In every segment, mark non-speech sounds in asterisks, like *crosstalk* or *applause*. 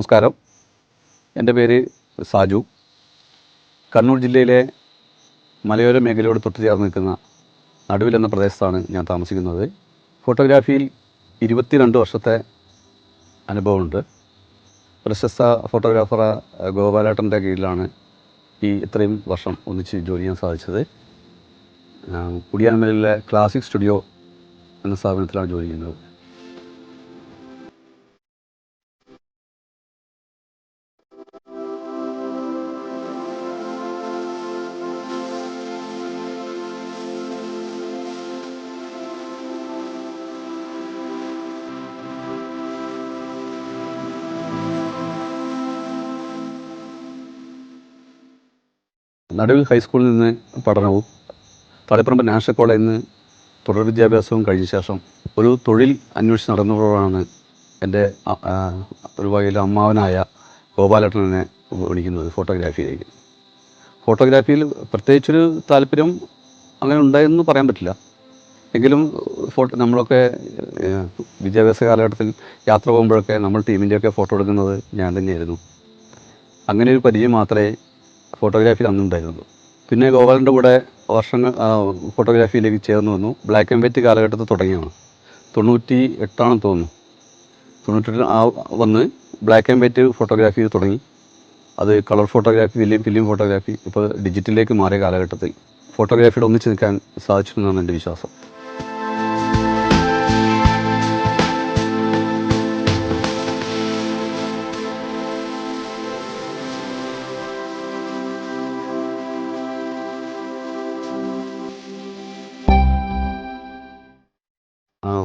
നമസ്കാരം. എന്റെ പേര് സാജു. കണ്ണൂർ ജില്ലയിലെ മലയോര മേഖലയോട് തൊട്ട് ചേർന്ന് നിൽക്കുന്ന നടുവിൽ എന്ന പ്രദേശത്താണ് ഞാൻ താമസിക്കുന്നത്. ഫോട്ടോഗ്രാഫിയിൽ ഇരുപത്തിരണ്ട് വർഷത്തെ അനുഭവമുണ്ട്. പ്രശസ്ത ഫോട്ടോഗ്രാഫർ ഗോപാലേട്ടന്റെ കീഴിലാണ് ഈ ഇത്രയും വർഷം ഒന്നിച്ച് ജോലി ചെയ്യാൻ സാധിച്ചത്. കുടിയാൻമലയിലെ ക്ലാസിക് സ്റ്റുഡിയോ എന്ന സ്ഥാപനത്തിലാണ് ജോലി ചെയ്യുന്നത്. നടുവിൽ ഹൈസ്കൂളിൽ നിന്ന് പഠനവും തളിപ്പറമ്പ് നാഷണൽ കോളേജിൽ നിന്ന് തുടർവിദ്യാഭ്യാസവും കഴിഞ്ഞ ശേഷം ഒരു തൊഴിൽ അന്വേഷിച്ച് നടന്നപ്പോഴാണ് എന്റെ ഒരു വകയിലെ അമ്മാവനായ ഗോപാലേട്ടനെ വിളിക്കുന്നത് ഫോട്ടോഗ്രാഫിയിലേക്ക്. ഫോട്ടോഗ്രാഫിയിൽ പ്രത്യേകിച്ചൊരു താല്പര്യം അങ്ങനെ ഉണ്ടായെന്ന് പറയാൻ പറ്റില്ല. എങ്കിലും ഫോട്ടോ നമ്മളൊക്കെ വിദ്യാഭ്യാസ കാലഘട്ടത്തിൽ യാത്ര പോകുമ്പോഴൊക്കെ നമ്മൾ ടീമിന്റെയൊക്കെ ഫോട്ടോ എടുക്കുന്നത് ഞാൻ തന്നെയായിരുന്നു. അങ്ങനെ ഒരു പരിചയം മാത്രമേ ഫോട്ടോഗ്രാഫിയിൽ അന്നുണ്ടായിരുന്നുള്ളൂ പിന്നെ ഗോപാലന്റെ കൂടെ വർഷങ്ങൾ ഫോട്ടോഗ്രാഫിയിലേക്ക് ചേർന്ന് വന്നു. ബ്ലാക്ക് ആൻഡ് വൈറ്റ് കാലഘട്ടത്തിൽ തുടങ്ങിയാണ് തൊണ്ണൂറ്റി എട്ടാണെന്ന് തോന്നുന്നു. തൊണ്ണൂറ്റെട്ട് ആ വന്ന് ബ്ലാക്ക് ആൻഡ് വൈറ്റ് ഫോട്ടോഗ്രാഫി തുടങ്ങി. അത് colour photography film film photography ഇപ്പോൾ ഡിജിറ്റലിലേക്ക് മാറിയ കാലഘട്ടത്തിൽ ഫോട്ടോഗ്രാഫിയുടെ ഒന്നിച്ച് നിൽക്കാൻ സാധിച്ചിട്ടുണ്ടെന്നാണ് എന്റെ വിശ്വാസം.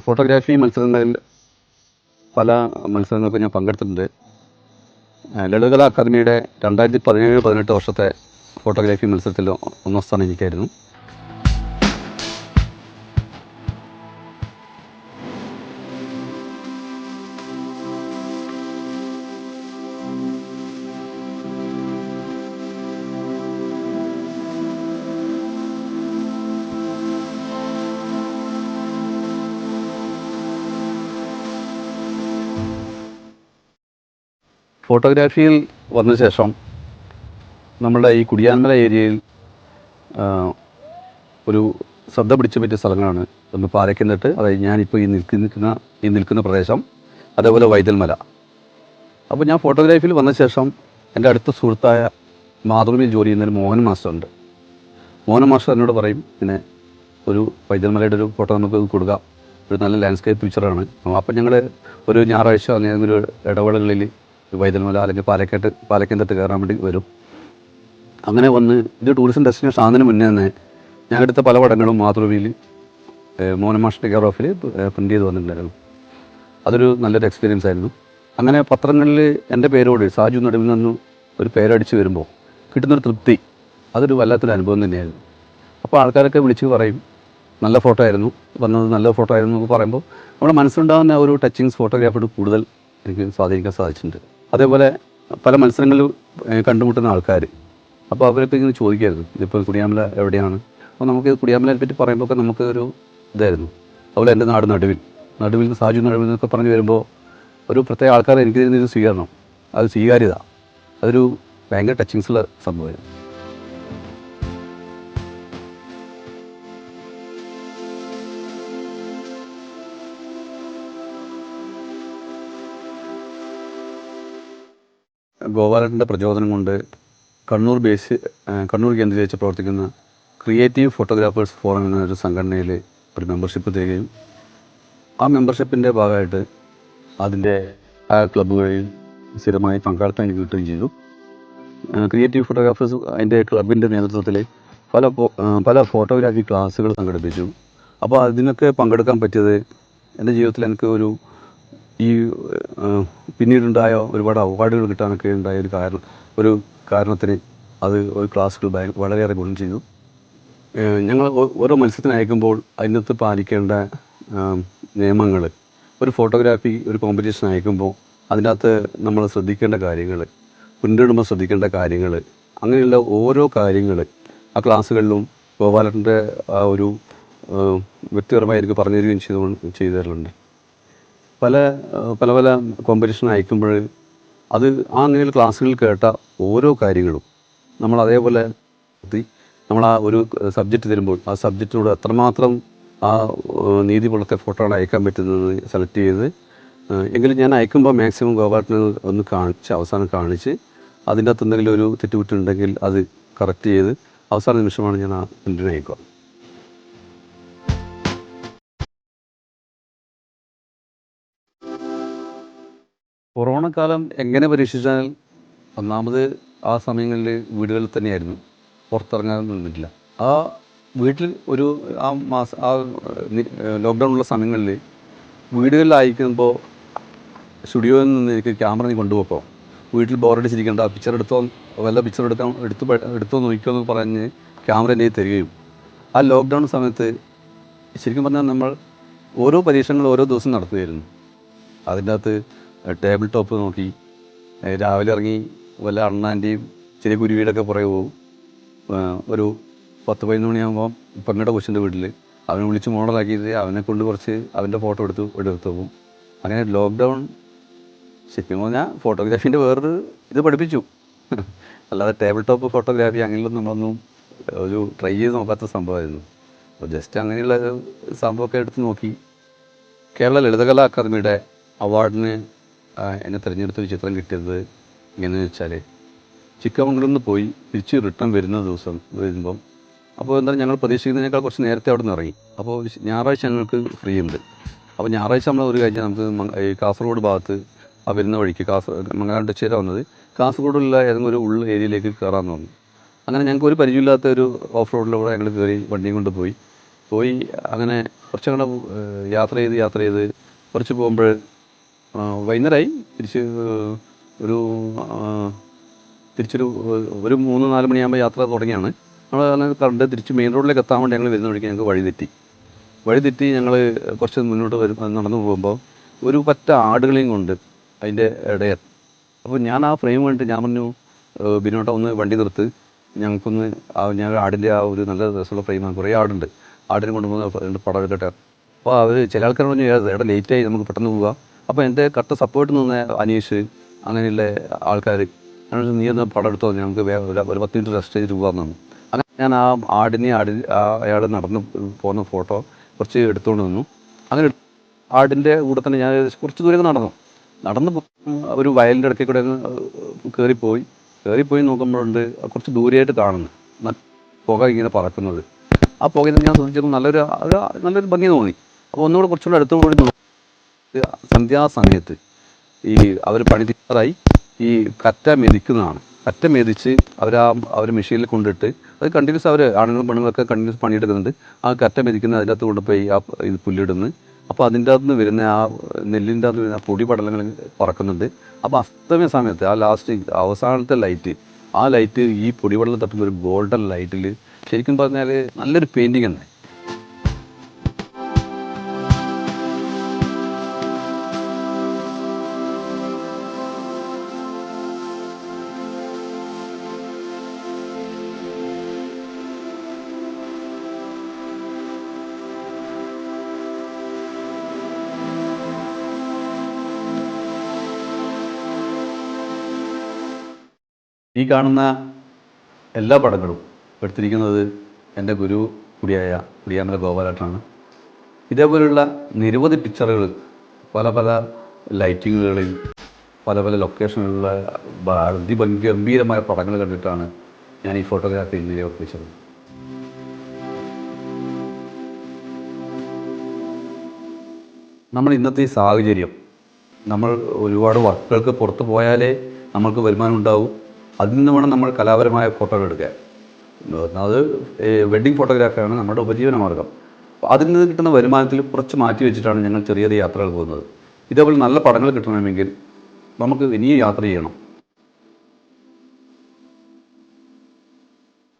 ഫോട്ടോഗ്രാഫി മത്സരങ്ങളിൽ പല മത്സരങ്ങൾക്ക് ഞാൻ പങ്കെടുത്തിട്ടുണ്ട്. ലളിതകല അക്കാദമിയുടെ രണ്ടായിരത്തി പതിനേഴ് പതിനെട്ട് വർഷത്തെ ഫോട്ടോഗ്രാഫി മത്സരത്തിൽ ഒന്നാം സ്ഥാനം എനിക്കായിരുന്നു. ഫോട്ടോഗ്രാഫിയിൽ വന്ന ശേഷം നമ്മുടെ ഈ കുടിയാൻമല ഏരിയയിൽ ഒരു ശ്രദ്ധ പിടിച്ചു പറ്റിയ സ്ഥലങ്ങളാണ്. ഒന്ന് പാലക്കിന്നിട്ട് അതായത് ഞാനിപ്പോൾ ഈ നിൽക്കി നിൽക്കുന്ന ഈ നിൽക്കുന്ന പ്രദേശം അതേപോലെ വൈതൽമല. അപ്പോൾ ഞാൻ ഫോട്ടോഗ്രാഫിയിൽ വന്ന ശേഷം എന്റെ അടുത്ത സുഹൃത്തായ മാതൃഭൂമിയിൽ ജോലി ചെയ്യുന്ന ഒരു മോഹൻ മാസ്റ്റർ ഉണ്ട്. മോഹൻ മാസ്റ്റർ എന്നോട് പറയും പിന്നെ ഒരു വൈദ്യന്മലയുടെ ഒരു ഫോട്ടോ നമുക്ക് കൊടുക്കാം. ഒരു നല്ല ലാൻഡ്സ്കേപ്പ് പിക്ചറാണ്. അപ്പം ഞങ്ങൾ ഒരു ഞായറാഴ്ച അങ്ങനെ ഒരു ഇടവേളകളിൽ വൈദ്യന്മല അല്ലെങ്കിൽ പാലക്കാട്ട് പാലക്കന്തട്ട് കയറാൻ വേണ്ടി വരും. അങ്ങനെ വന്ന് ഇത് ടൂറിസം ഡെസ്റ്റിനേഷൻ ആകുന്നതിന് മുന്നേ തന്നെ ഞാൻ എടുത്ത പല പടങ്ങളും മാതൃഭൂമിയിൽ മോനമാഷിന്റെ കെയർ ഓഫിൽ പ്രിന്റ് ചെയ്ത് വന്നിട്ടുണ്ടായിരുന്നു. അതൊരു നല്ലൊരു എക്സ്പീരിയൻസ് ആയിരുന്നു. അങ്ങനെ പത്രങ്ങളിൽ എന്റെ പേരോട് സാജു നടുവിൽ നിന്നും ഒരു പേരടിച്ച് വരുമ്പോൾ കിട്ടുന്നൊരു തൃപ്തി അതൊരു വല്ലാത്തൊരു അനുഭവം തന്നെയായിരുന്നു. അപ്പോൾ ആൾക്കാരൊക്കെ വിളിച്ച് പറയും നല്ല ഫോട്ടോ ആയിരുന്നു വന്നത് നല്ല ഫോട്ടോ ആയിരുന്നു എന്ന് പറയുമ്പോൾ നമ്മുടെ മനസ്സിലുണ്ടാകുന്ന ഒരു ടച്ചിങ് ഫോട്ടോഗ്രാഫിയോട് കൂടുതൽ എനിക്ക് സ്വാധീനിക്കാൻ സാധിച്ചിട്ടുണ്ട്. അതേപോലെ പല മത്സരങ്ങളിൽ കണ്ടുമുട്ടുന്ന ആൾക്കാർ. അപ്പോൾ അവരൊക്കെ ഇങ്ങനെ ചോദിക്കായിരുന്നു ഇതിപ്പോൾ കുടിയാമല എവിടെയാണ്? അപ്പോൾ നമുക്ക് കുടിയാമലയെ പറ്റി പറയുമ്പോൾ ഒക്കെ നമുക്ക് ഒരു ഇതായിരുന്നു. അതുപോലെ എന്റെ നാട് നടുവിൽ. നടുവിൽ നിന്ന് സാജു നടുവിൽ എന്നൊക്കെ പറഞ്ഞ് വരുമ്പോൾ ഒരു പ്രത്യേക ആൾക്കാർ എനിക്ക് തരുന്നൊരു സ്വീകരണം. അത് സ്വീകാര്യത. അതൊരു ഭയങ്കര ടച്ചിങ്സുള്ള സംഭവമായിരുന്നു. ഗോപാലന്റെ പ്രചോദനം കൊണ്ട് കണ്ണൂർ ബേസ് കണ്ണൂർ കേന്ദ്രീകരിച്ച് പ്രവർത്തിക്കുന്ന ക്രിയേറ്റീവ് ഫോട്ടോഗ്രാഫേഴ്സ് ഫോറം എന്നൊരു സംഘടനയിൽ ഒരു മെമ്പർഷിപ്പ് തരികയും ആ മെമ്പർഷിപ്പിന്റെ ഭാഗമായിട്ട് അതിന്റെ ആ ക്ലബ്ബുകളിൽ സ്ഥിരമായി പങ്കാളിത്തം എനിക്ക് കിട്ടുകയും ചെയ്തു. ക്രിയേറ്റീവ് ഫോട്ടോഗ്രാഫേഴ്സ് അതിന്റെ ക്ലബിന്റെ നേതൃത്വത്തിൽ പല പല ഫോട്ടോഗ്രാഫി ക്ലാസ്സുകൾ സംഘടിപ്പിച്ചു. അപ്പോൾ അതിനൊക്കെ പങ്കെടുക്കാൻ പറ്റിയത് എന്റെ ജീവിതത്തിൽ എനിക്ക് ഒരു ഈ പിന്നീടുണ്ടായ ഒരുപാട് അവാർഡുകൾ കിട്ടാനൊക്കെ ഉണ്ടായ ഒരു കാരണം ഒരു കാരണത്തിന് അത് ഒരു ക്ലാസ്സുകൾ വളരെയേറെ ഗുണം ചെയ്തു. ഞങ്ങൾ ഓരോ മത്സരത്തിന് അയക്കുമ്പോൾ അതിനകത്ത് പാലിക്കേണ്ട നിയമങ്ങൾ ഒരു ഫോട്ടോഗ്രാഫി ഒരു കോമ്പറ്റീഷൻ അയക്കുമ്പോൾ അതിനകത്ത് നമ്മൾ ശ്രദ്ധിക്കേണ്ട കാര്യങ്ങൾ പിന്തുടരുമ്പോൾ ശ്രദ്ധിക്കേണ്ട കാര്യങ്ങൾ അങ്ങനെയുള്ള ഓരോ കാര്യങ്ങൾ ആ ക്ലാസ്സുകളിലും ഗോപാലന്റെ ആ ഒരു വ്യക്തിപരമായി എനിക്ക് പറഞ്ഞു തരികയും ചെയ്തു ചെയ്തു തരലുണ്ട് പല പല പല കോമ്പറ്റീഷൻ അയക്കുമ്പോൾ അത് ആ അങ്ങനെയുള്ള ക്ലാസ്സുകളിൽ കേട്ട ഓരോ കാര്യങ്ങളും നമ്മൾ അതേപോലെ നമ്മൾ ആ ഒരു സബ്ജക്റ്റ് തരുമ്പോൾ ആ സബ്ജക്റ്റിനോട് എത്രമാത്രം ആ നീതി പുലർത്തിയ ഫോട്ടോകൾ അയക്കാൻ പറ്റുന്നത് സെലക്ട് ചെയ്ത് എങ്കിലും ഞാൻ അയക്കുമ്പോൾ മാക്സിമം ഗോപാട്ടിന് ഒന്ന് കാണിച്ച് അവസാനം കാണിച്ച് അതിന്റെ അകത്ത് എന്തെങ്കിലും ഒരു തെറ്റുകുറ്റുണ്ടെങ്കിൽ അത് കറക്റ്റ് ചെയ്ത് അവസാന നിമിഷമാണ് ഞാൻ ആ പ്രിന്റിന് അയക്കുക. കൊറോണ കാലം എങ്ങനെ പരീക്ഷിച്ചാൽ ഒന്നാമത് ആ സമയങ്ങളിൽ വീടുകളിൽ തന്നെയായിരുന്നു. പുറത്തിറങ്ങാൻ നിന്നിട്ടില്ല. ആ വീട്ടിൽ ഒരു ആ മാസം ആ ലോക്ക്ഡൗൺ ഉള്ള സമയങ്ങളിൽ വീടുകളിലായിരിക്കുമ്പോൾ സ്റ്റുഡിയോയിൽ നിന്ന് എനിക്ക് ക്യാമറ നീ കൊണ്ടുപോക്കോ? വീട്ടിൽ ബോറടിച്ചിരിക്കേണ്ട പിക്ചർ എടുത്തോ വല്ല പിക്ചർ എടുക്കാൻ എടുത്ത് എടുത്തോ നോക്കിയോ എന്ന് പറഞ്ഞ് ക്യാമറ എന്റെ തരികയും. ആ ലോക്ക്ഡൗൺ സമയത്ത് ശരിക്കും പറഞ്ഞാൽ നമ്മൾ ഓരോ പരീക്ഷണങ്ങൾ ഓരോ ദിവസം നടത്തുകയായിരുന്നു. അതിന്റെ അകത്ത് ടേബിൾ ടോപ്പ് നോക്കി. രാവിലെ ഇറങ്ങി വല്ല അണ്ണാന്റെയും ചെറിയ കുരുവീടൊക്കെ പുറകെ പോകും. ഒരു പത്ത് പതിനൊന്ന് മണിയാകുമ്പോൾ പെങ്ങളുടെ കൊച്ചിന്റെ വീട്ടിൽ അവനെ വിളിച്ച് മോഡലാക്കിയിട്ട് അവനെ കൊണ്ട് കുറച്ച് അവന്റെ ഫോട്ടോ എടുത്ത് എടുത്തു പോകും അങ്ങനെ ലോക്ക്ഡൗൺ ശരിക്കും പറഞ്ഞാൽ ഫോട്ടോഗ്രാഫീന്റെ വേറൊരു ഇത് പഠിപ്പിച്ചു. *laughs* അല്ലാതെ ടേബിൾ ടോപ്പ് ഫോട്ടോഗ്രാഫി അങ്ങനെയുള്ള നമ്മളൊന്നും ഒരു ട്രൈ ചെയ്ത് നോക്കാത്ത സംഭവമായിരുന്നു. അപ്പോൾ ജസ്റ്റ് അങ്ങനെയുള്ള സംഭവമൊക്കെ എടുത്ത് നോക്കി. കേരള ലളിതകലാ അക്കാദമിയുടെ അവാർഡിന് എന്നെ തിരഞ്ഞെടുത്തൊരു ചിത്രം കിട്ടിയത് എങ്ങനെയെന്ന് വെച്ചാൽ ചിക്കമംഗലൂരിൽ നിന്ന് പോയി തിരിച്ച് റിട്ടേൺ വരുന്ന ദിവസം വരുമ്പം അപ്പോൾ എന്താ ഞങ്ങൾ പ്രതീക്ഷിക്കുന്നതിനേക്കാൾ കുറച്ച് നേരത്തെ അവിടെ നിന്ന് ഇറങ്ങി. അപ്പോൾ ഞായറാഴ്ച ഞങ്ങൾക്ക് ഫ്രീ ഉണ്ട്. അപ്പോൾ ഞായറാഴ്ച നമ്മൾ ഒരു കാര്യം നമുക്ക് ഈ കാസർഗോഡ് ഭാഗത്ത് ആ വരുന്ന വഴിക്ക് കാസർഗോഡ് മംഗലാണ്ട് വന്നത് കാസർഗോഡുള്ള ഏതെങ്കിലും ഒരു ഉള്ള ഏരിയയിലേക്ക് കയറാമെന്ന് തോന്നി അങ്ങനെ ഞങ്ങൾക്ക് ഒരു പരിചയമില്ലാത്ത ഒരു ഓഫ് റോഡിലൂടെ ഞങ്ങൾ കയറി വണ്ടിയും കൊണ്ട് പോയി. പോയി അങ്ങനെ കുറച്ചങ്ങനെ യാത്ര ചെയ്ത് യാത്ര ചെയ്ത് കുറച്ച് പോകുമ്പോൾ വൈകുന്നേരമായി തിരിച്ച് ഒരു തിരിച്ചൊരു ഒരു മൂന്ന് നാല് മണിയാകുമ്പോൾ യാത്ര തുടങ്ങിയാണ്. ഞങ്ങൾ കണ്ട് തിരിച്ച് മെയിൻ റോഡിലേക്ക് എത്താൻ വേണ്ടി ഞങ്ങൾ വരുന്ന വഴിക്ക് ഞങ്ങൾക്ക് വഴി തെറ്റി. വഴി ഞങ്ങൾ കുറച്ച് മുന്നോട്ട് വരും നടന്നു പോകുമ്പോൾ ഒരു പറ്റ ആടുകളെയും കൊണ്ട് അതിന്റെ ഇടയർ അപ്പോൾ ഞാൻ ആ ഫ്രെയിം കണ്ടിട്ട് ഞാൻ പറഞ്ഞു "ഏഹ്, ബിനോട്ട ഒന്ന് വണ്ടി നിർത്ത്. ഞങ്ങൾക്കൊന്ന് ആ ഞാൻ ആടിന്റെ ആ ഒരു നല്ല രസമുള്ള ഫ്രെയിമാണ്. കുറേ ആടുണ്ട്. ആടിനെ കൊണ്ടുപോകുന്ന പടം എടുക്കട്ടെ അപ്പോൾ അവർ ചില ആൾക്കാർ പറഞ്ഞു ഇവിടെ ലേറ്റായി നമുക്ക് പെട്ടെന്ന് പോകാം അപ്പോൾ എന്റെ കറക്റ്റ് സപ്പോർട്ട് നിന്ന അനീഷ് അങ്ങനെയുള്ള ആൾക്കാർ നീ ഒന്ന് പടം എടുത്തോ? ഞങ്ങൾക്ക് ഒരു- പത്ത് മിനിറ്റ് റെസ്റ്റ് ചെയ്ത് പോകാൻ തന്നു അങ്ങനെ ഞാൻ ആ ആടിനെ ആടി അയാൾ നടന്ന് പോകുന്ന ഫോട്ടോ കുറച്ച് എടുത്തുകൊണ്ട് വന്നു. അങ്ങനെ ആടിന്റെ കൂടെ തന്നെ ഞാൻ കുറച്ച് ദൂരം നടന്നു. നടന്ന് ഒരു വയലിന്റെ ഇടയ്ക്ക് കൂടെ കയറിപ്പോയി കയറിപ്പോയി നോക്കുമ്പോഴുണ്ട് കുറച്ച് ദൂരെയായിട്ട് കാണുന്നു. പുക ഇങ്ങനെ പറക്കുന്നത്. ആ പുകയിൽ ഞാൻ ശ്രദ്ധിച്ചപ്പോൾ നല്ലൊരു നല്ലൊരു ഭംഗി തോന്നി. അപ്പോൾ ഒന്നുകൂടെ കുറച്ചുകൂടെ അടുത്തുകൂടി സന്ധ്യാസമയത്ത് ഈ അവർ പണി തീരാറായി ഈ കറ്റ മെതിക്കുന്നതാണ്. കറ്റ മെതിച്ച് അവർ ആ അവർ മെഷീനിൽ കൊണ്ടിട്ട് അത് കണ്ടിന്യൂസ് അവർ ആണുങ്ങളും പെണ്ണുങ്ങളൊക്കെ കണ്ടിന്യൂസ് പണിയെടുക്കുന്നുണ്ട്. ആ കറ്റ മെതിക്കുന്ന അതിന്റെ അകത്ത് കൊണ്ടുപോയി ആ ഇത് പുല്ലിടുന്നു. അപ്പോൾ അതിന്റെ അകത്ത് നിന്ന് വരുന്ന ആ നെല്ലിന്റെ അകത്ത് വരുന്ന പൊടി പടലങ്ങൾ പറക്കുന്നുണ്ട്. അപ്പോൾ അസ്തമയ സമയത്ത് ആ ലാസ്റ്റ് അവസാനത്തെ ലൈറ്റ് ആ ലൈറ്റ് ഈ പൊടിപടലം തട്ടുന്ന ഒരു ഗോൾഡൻ ലൈറ്റിൽ ശരിക്കും പറഞ്ഞാൽ നല്ലൊരു പെയിന്റിങ് തന്നെ. ഈ കാണുന്ന എല്ലാ പടങ്ങളും എടുത്തിരിക്കുന്നത് എന്റെ ഗുരു കൂടിയായ കുടിയാമല ഗോപാലേട്ടനാണ് ഇതേപോലെയുള്ള നിരവധി പിക്ചറുകൾ പല പല ലൈറ്റിങ്ങുകളിൽ പല പല ലൊക്കേഷനിലുള്ള അതിഗംഭീരമായ പടങ്ങൾ കണ്ടിട്ടാണ് ഞാൻ ഈ ഫോട്ടോഗ്രാഫി ഇന്നലെ ഒപ്പിച്ചത്. നമ്മൾ ഇന്നത്തെ ഈ സാഹചര്യം നമ്മൾ ഒരുപാട് വർക്കുകൾക്ക് പുറത്ത് പോയാലേ നമ്മൾക്ക് വരുമാനം ഉണ്ടാവും. അതിൽ നിന്ന് വേണം നമ്മൾ കലാപരമായ ഫോട്ടോകൾ എടുക്കാൻ. അത് വെഡ്ഡിങ് ഫോട്ടോഗ്രാഫിയാണ് നമ്മുടെ ഉപജീവന മാർഗം. അതിൽ നിന്ന് കിട്ടുന്ന വരുമാനത്തിൽ കുറച്ച് മാറ്റി വെച്ചിട്ടാണ് ഞങ്ങൾ ചെറിയ ചെറിയ യാത്രകൾ പോകുന്നത്. ഇതേപോലെ നല്ല പടങ്ങൾ കിട്ടണമെങ്കിൽ നമുക്ക് ഇനിയും യാത്ര ചെയ്യണം.